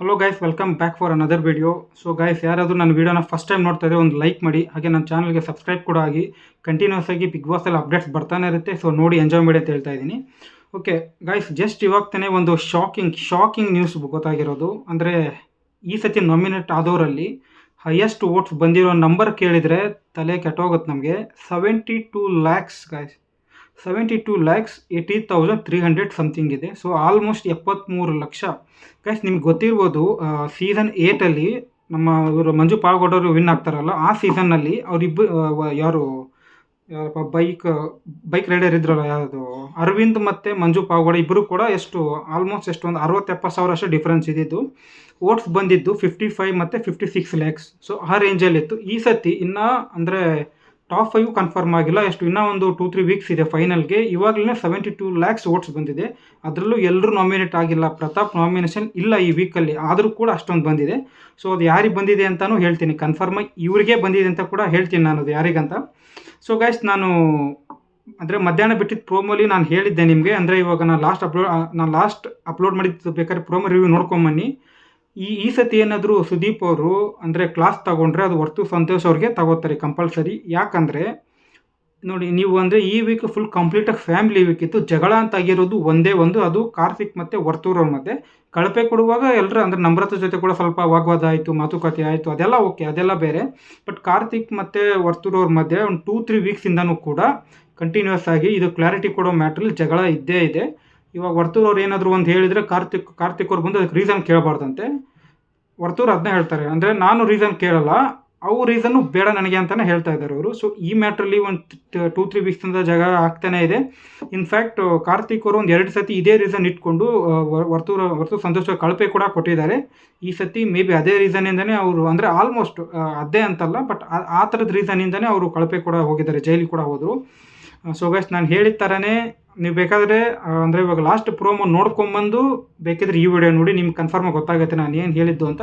Hello guys welcome back for another video so guys ಯಾರಾದರೂ ನನ್ನ ವೀಡಿಯೋನ ಫಸ್ಟ್ ಟೈಮ್ ನೋಡ್ತಾ ಇದ್ರೆ ಒಂದು ಲೈಕ್ ಮಾಡಿ, ಹಾಗೆ ನನ್ನ ಚಾನಲ್ಗೆ ಸಬ್ಸ್ಕ್ರೈಬ್ ಕೂಡ ಆಗಿ ಕಂಟಿನ್ಯೂಸ್ ಆಗಿ ಬಿಗ್ ಬಾಸಲ್ಲಿ ಅಪ್ಡೇಟ್ಸ್ ಬರ್ತಾನೆ ಇರುತ್ತೆ. ಸೊ ನೋಡಿ ಎಂಜಾಯ್ ಮಾಡಿ ಅಂತ ಹೇಳ್ತಾ ಇದ್ದೀನಿ. ಓಕೆ ಗೈಸ್ ಜಸ್ಟ್ ಇವಾಗ ತಾನೇ ಒಂದು ಶಾಕಿಂಗ್ ಶಾಕಿಂಗ್ ನ್ಯೂಸ್ ಗೊತ್ತಾಗಿರೋದು. ಅಂದರೆ ಈ ಸತಿ ನಾಮಿನೇಟ್ ಆದವರಲ್ಲಿ ಹೈಯೆಸ್ಟ್ ವೋಟ್ಸ್ ಬಂದಿರೋ ನಂಬರ್ ಕೇಳಿದರೆ ತಲೆ ಕೆಟ್ಟೋಗುತ್ತೆ ನಮಗೆ. Seventy two lakhs guys seventy two lakhs eighty thousand three hundred something ಇದೆ. ಸೊ ಆಲ್ಮೋಸ್ಟ್ ಎಪ್ಪತ್ತ್ಮೂರು ಲಕ್ಷ. ಗೈಸ್ ನಿಮ್ಗೆ ಗೊತ್ತಿರ್ಬೋದು ಸೀಸನ್ ಏಯ್ಟಲ್ಲಿ ನಮ್ಮ ಇವರು ಮಂಜು ಪಾಲ್ಗೊಡೋರು ವಿನ್ ಆಗ್ತಾರಲ್ಲ, ಆ ಸೀಸನ್ನಲ್ಲಿ ಅವರಿಬ್ಬರು ಯಾರು, ಯಾರಪ್ಪ ಬೈಕ್ ಬೈಕ್ ರೈಡರ್ ಇದ್ರಲ್ಲ ಯಾವುದು ಅರವಿಂದ್ ಮತ್ತು ಮಂಜು ಪಾಗೋಡ ಇಬ್ಬರು ಕೂಡ ಎಷ್ಟು ಆಲ್ಮೋಸ್ಟ್ ಎಷ್ಟು, ಒಂದು ಅರವತ್ತು ಎಪ್ಪತ್ತು ಸಾವಿರ ಅಷ್ಟು ಡಿಫ್ರೆನ್ಸ್ ಇದ್ದಿದ್ದು. ಓಟ್ಸ್ ಬಂದಿದ್ದು ಫಿಫ್ಟಿ ಫೈವ್ ಮತ್ತು ಫಿಫ್ಟಿ ಸಿಕ್ಸ್ ಲ್ಯಾಕ್ಸ್ ಸೊ ಆ ರೇಂಜಲ್ಲಿತ್ತು ಈ ಸತಿ ಇನ್ನೂ, ಅಂದರೆ ಟಾಪ್ ಫೈವ್ ಕನ್ಫರ್ಮ್ ಆಗಿಲ್ಲ. ಎಷ್ಟು ಇನ್ನೂ ಒಂದು ಟೂ ತ್ರೀ ವೀಕ್ಸ್ ಇದೆ ಫೈನಲ್ಗೆ ಇವಾಗಲೇ ಸೆವೆಂಟಿ ಟೂ ಲ್ಯಾಕ್ಸ್ ವೋಟ್ಸ್ ಬಂದಿದೆ. ಅದರಲ್ಲೂ ಎಲ್ಲರೂ ನಾಮಿನೇಟ್ ಆಗಿಲ್ಲ. ಪ್ರತಾಪ್ ನಾಮಿನೇಷನ್ ಇಲ್ಲ ಈ ವೀಕಲ್ಲಿ ಆದರೂ ಕೂಡ ಅಷ್ಟೊಂದು ಬಂದಿದೆ. ಸೊ ಅದು ಯಾರಿಗೆ ಬಂದಿದೆ ಅಂತಲೂ ಹೇಳ್ತೀನಿ. ಕನ್ಫರ್ಮ್ ಇವರಿಗೆ ಬಂದಿದೆ ಅಂತ ಕೂಡ ಹೇಳ್ತೀನಿ ನಾನು ಅದು ಯಾರಿಗಂತ. ಸೊ ಗೈಸ್ ನಾನು ಅಂದರೆ ಮಧ್ಯಾಹ್ನ ಬಿಟ್ಟಿದ್ದ ಪ್ರೋಮೋಲಿ ನಾನು ಹೇಳಿದ್ದೆ ನಿಮಗೆ. ಅಂದರೆ ಇವಾಗ ನಾನು ಲಾಸ್ಟ್ ಅಪ್ಲೋಡ್ ನಾನು ಲಾಸ್ಟ್ ಅಪ್ಲೋಡ್ ಮಾಡಿದ್ದು ಬೇಕಾದ್ರೆ ಪ್ರೋಮೋ ರಿವ್ಯೂ ನೋಡ್ಕೊಂಬನ್ನಿ ಈ ಈ ಸತಿ ಏನಾದರೂ ಸುದೀಪ್ ಅವರು ಅಂದರೆ ಕ್ಲಾಸ್ ತಗೊಂಡ್ರೆ ಅದು ಹೊರ್ತು ಸಂತೋಷ್ ಅವ್ರಿಗೆ ತಗೋತಾರೆ ಕಂಪಲ್ಸರಿ ಯಾಕಂದರೆ, ನೋಡಿ, ನೀವು ಅಂದರೆ ಈ ವೀಕ್ ಫುಲ್ ಕಂಪ್ಲೀಟಾಗಿ ಫ್ಯಾಮಿಲಿ ವೀಕ್ ಇತ್ತು. ಜಗಳ ಅಂತ ಆಗಿರೋದು ಒಂದೇ ಒಂದು, ಅದು ಕಾರ್ತಿಕ್ ಮತ್ತು ವರ್ತೂರವ್ರ ಮಧ್ಯೆ. ಕಳಪೆ ಕೊಡುವಾಗ ಎಲ್ಲರೂ ಅಂದರೆ ನಮ್ರತ ಜೊತೆ ಕೂಡ ಸ್ವಲ್ಪ ವಾಗ್ವಾದ ಆಯಿತು, ಮಾತುಕತೆ ಆಯಿತು, ಅದೆಲ್ಲ ಓಕೆ ಅದೆಲ್ಲ ಬೇರೆ. ಬಟ್ ಕಾರ್ತಿಕ್ ಮತ್ತು ವರ್ತೂರವ್ರ ಮಧ್ಯೆ ಒಂದು ಟೂ ತ್ರೀ ವೀಕ್ಸಿಂದನೂ ಕೂಡ ಕಂಟಿನ್ಯೂಸ್ ಆಗಿ ಇದು ಕ್ಲಾರಿಟಿ ಕೊಡೋ ಮ್ಯಾಟ್ರಲ್ಲಿ ಜಗಳ ಇದ್ದೇ ಇದೆ. ಇವಾಗ ವರ್ತೂರ್ ಅವ್ರು ಏನಾದರೂ ಒಂದು ಹೇಳಿದರೆ ಕಾರ್ತಿಕ್ ಕಾರ್ತಿಕ್ ಅವ್ರು ಬಂದು ಅದಕ್ಕೆ ರೀಸನ್ ಕೇಳಬಾರ್ದಂತೆ. ವರ್ತೂರ್ ಅದನ್ನ ಹೇಳ್ತಾರೆ. ಅಂದರೆ ನಾನು ರೀಸನ್ ಕೇಳಲ್ಲ ಅವು ರೀಸನ್ನು ಬೇಡ ನನಗೆ ಅಂತಲೇ ಹೇಳ್ತಾ ಇದ್ದಾರೆ ಅವರು. ಸೊ ಈ ಮ್ಯಾಟ್ರಲ್ಲಿ ಒಂದು ಟೂ ತ್ರೀ ವೀಕ್ಸಿಂದ ಜಾಗ ಆಗ್ತಾನೆ ಇದೆ. ಇನ್ಫ್ಯಾಕ್ಟ್ ಕಾರ್ತಿಕ್ ಅವರು ಒಂದು ಎರಡು ಸತಿ ಇದೇ ರೀಸನ್ ಇಟ್ಕೊಂಡು ವರ್ತೂರ್ ವರ್ತೂರ್ ಸಂತೋಷ ಕಳಪೆ ಕೂಡ ಕೊಟ್ಟಿದ್ದಾರೆ. ಈ ಸತಿ ಮೇ ಬಿ ಅದೇ ರೀಸನಿಂದನೇ ಅವರು, ಅಂದರೆ ಆಲ್ಮೋಸ್ಟ್ ಅದೇ ಅಂತಲ್ಲ ಬಟ್ ಆ ಥರದ ರೀಸನಿಂದನೇ ಅವರು ಕಳಪೆ ಕೂಡ ಹೋಗಿದ್ದಾರೆ, ಜೈಲಿಗೆ ಕೂಡ ಹೋದರು. ಸೊ ಗೈಸ್ ನಾನು ಹೇಳಿದ ಥರನೇ ನೀವು ಬೇಕಾದರೆ ಅಂದರೆ ಇವಾಗ ಲಾಸ್ಟ್ ಪ್ರೋಮೋ ನೋಡ್ಕೊಂಬಂದು ಬೇಕಿದ್ರೆ ಈ ವಿಡಿಯೋ ನೋಡಿ, ನಿಮ್ಗೆ ಕನ್ಫರ್ಮಾಗಿ ಗೊತ್ತಾಗುತ್ತೆ ನಾನು ಏನು ಹೇಳಿದ್ದು ಅಂತ.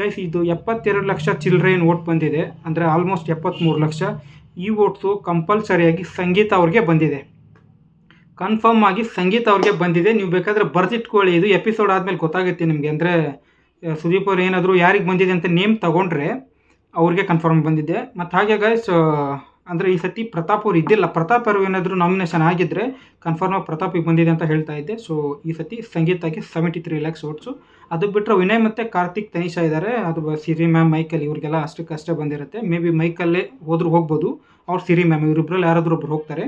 ಗೈಸ್ ಇದು ಎಪ್ಪತ್ತೆರಡು ಲಕ್ಷ ಚಿಲ್ಡ್ರೇನ್ ಓಟ್ ಬಂದಿದೆ, ಅಂದರೆ ಆಲ್ಮೋಸ್ಟ್ ಎಪ್ಪತ್ತ್ಮೂರು ಲಕ್ಷ. ಈ ಓಟ್ಸು ಕಂಪಲ್ಸರಿಯಾಗಿ ಸಂಗೀತ ಅವ್ರಿಗೆ ಬಂದಿದೆ. ಕನ್ಫರ್ಮ್ ಆಗಿ ಸಂಗೀತ ಅವ್ರಿಗೆ ಬಂದಿದೆ. ನೀವು ಬೇಕಾದರೆ ಬರೆದಿಟ್ಕೊಳ್ಳಿ. ಇದು ಎಪಿಸೋಡ್ ಆದಮೇಲೆ ಗೊತ್ತಾಗುತ್ತೆ ನಿಮಗೆ. ಅಂದರೆ ಸುದೀಪ್ ಅವ್ರು ಏನಾದರೂ ಯಾರಿಗೆ ಬಂದಿದೆ ಅಂತ ನೇಮ್ ತಗೊಂಡ್ರೆ ಅವ್ರಿಗೆ ಕನ್ಫರ್ಮ್ ಬಂದಿದೆ. ಮತ್ತು ಹಾಗೆ ಗೈಸ್ ಅಂದರೆ ಈ ಸತಿ ಪ್ರತಾಪ್ ಅವ್ರು ಇದ್ದಿಲ್ಲ. ಪ್ರತಾಪ್ ಅವರು ಏನಾದರೂ ನಾಮಿನೇಷನ್ ಆಗಿದ್ದರೆ ಕನ್ಫರ್ಮ್ ಆಗಿ ಪ್ರತಾಪಿಗೆ ಬಂದಿದೆ ಅಂತ ಹೇಳ್ತಾ ಇದ್ದೆ. ಸೊ ಈ ಸತಿ ಸಂಗೀತಕ್ಕೆ ಸೆವೆಂಟಿ ತ್ರೀ ಲ್ಯಾಕ್ಸ್ ಓಟ್ಸು ಅದು ಬಿಟ್ಟರೆ ವಿನಯ್ ಮತ್ತು ಕಾರ್ತಿಕ್ ತನಿಷಾ ಇದ್ದಾರೆ ಅದು ಸಿರಿ ಮ್ಯಾಮ್ ಮೈಕಲ್ ಇವ್ರಿಗೆಲ್ಲ ಅಷ್ಟಕ್ಕಷ್ಟೇ ಬಂದಿರುತ್ತೆ. ಮೇ ಬಿ ಮೈಕಲ್ಲೇ ಹೋದ್ರೂ ಹೋಗ್ಬೋದು. ಅವ್ರು ಸಿರಿ ಮ್ಯಾಮ್ ಇವರಿಬ್ಬರಲ್ಲಿ ಯಾರಾದರೂ ಒಬ್ರು ಹೋಗ್ತಾರೆ.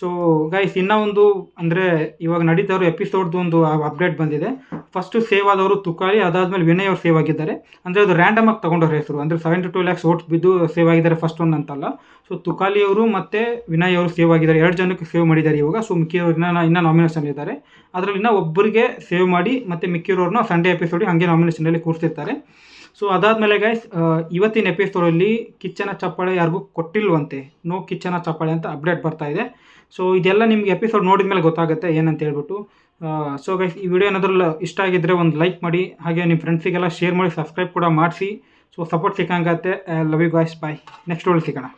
ಸೊ ಗೈಸ್ ಇನ್ನೂ ಒಂದು ಅಂದರೆ ಇವಾಗ ನಡೀತಾ ಇರೋ ಎಪಿಸೋಡ್ದು ಒಂದು ಅಪ್ಡೇಟ್ ಬಂದಿದೆ. ಫಸ್ಟು ಸೇವ್ ಆದವರು ತುಕಾಲಿ, ಅದಾದಮೇಲೆ ವಿನಯ್ ಅವರು ಸೇವ್ ಆಗಿದ್ದಾರೆ. ಅಂದರೆ ಅದು ರ್ಯಾಂಡಮ್ ಆಗಿ ತೊಗೊಂಡವ್ರ ಹೆಸರು. ಅಂದರೆ ಸೆವೆಂಟಿ ಟು ಲ್ಯಾಕ್ಸ್ ಓಟ್ಸ್ ಬಿದ್ದು ಸೇವ್ ಆಗಿದ್ದಾರೆ ಫಸ್ಟ್ ಒನ್ ಅಂತಲ್ಲ. ಸೊ ತುಕಾಲಿ ಅವರು ಮತ್ತು ವಿನಯ್ ಅವರು ಸೇವ್ ಆಗಿದ್ದಾರೆ. ಎರಡು ಜನಕ್ಕೆ ಸೇವ್ ಮಾಡಿದ್ದಾರೆ ಇವಾಗ. ಸೊ ಮಿಕ್ಕಿಯವ್ರನ್ನ ಇನ್ನೂ ನಾಮಿನೇಷನ್ ಇದ್ದಾರೆ. ಅದರಲ್ಲಿ ಇನ್ನೂ ಒಬ್ಬರಿಗೆ ಸೇವ್ ಮಾಡಿ ಮತ್ತು ಮಿಕ್ಕಿರೋರನ್ನ ಸಂಡೇ ಎಪಿಸೋಡಿಗೆ ಹಾಗೆ ನಾಮಿನೇಷನಲ್ಲಿ ಕೂರಿಸಿರ್ತಾರೆ. ಸೊ ಅದಾದಮೇಲೆ ಗೈಸ್ ಇವತ್ತಿನ ಎಪಿಸೋಡಲ್ಲಿ ಕಿಚ್ಚನ ಚಪ್ಪಾಳೆ ಯಾರಿಗೂ ಕೊಟ್ಟಿಲ್ವಂತೆ. ನೋ ಕಿಚ್ಚನ ಚಪ್ಪಾಳೆ ಅಂತ ಅಪ್ಡೇಟ್ ಬರ್ತಾ ಇದೆ. ಸೊ ಇದೆಲ್ಲ ನಿಮ್ಗೆ ಎಪಿಸೋಡ್ ನೋಡಿದ ಮೇಲೆ ಗೊತ್ತಾಗುತ್ತೆ ಏನಂತ ಹೇಳ್ಬಿಟ್ಟು. ಸೊ ಗೈಸ್ ಈ ವಿಡಿಯೋ ಏನಾದ್ರೂ ಇಷ್ಟ ಆಗಿದ್ದರೆ ಒಂದು ಲೈಕ್ ಮಾಡಿ, ಹಾಗೆ ನಿಮ್ಮ ಫ್ರೆಂಡ್ಸಿಗೆಲ್ಲ ಶೇರ್ ಮಾಡಿ ಸಬ್ಸ್ಕ್ರೈಬ್ ಕೂಡ ಮಾಡಿಸಿ. So support ಸಿಕ್ಕಂಗತ್ತೆ. Love you guys bye next ಒಳಗೆ ಸಿಗೋಣ.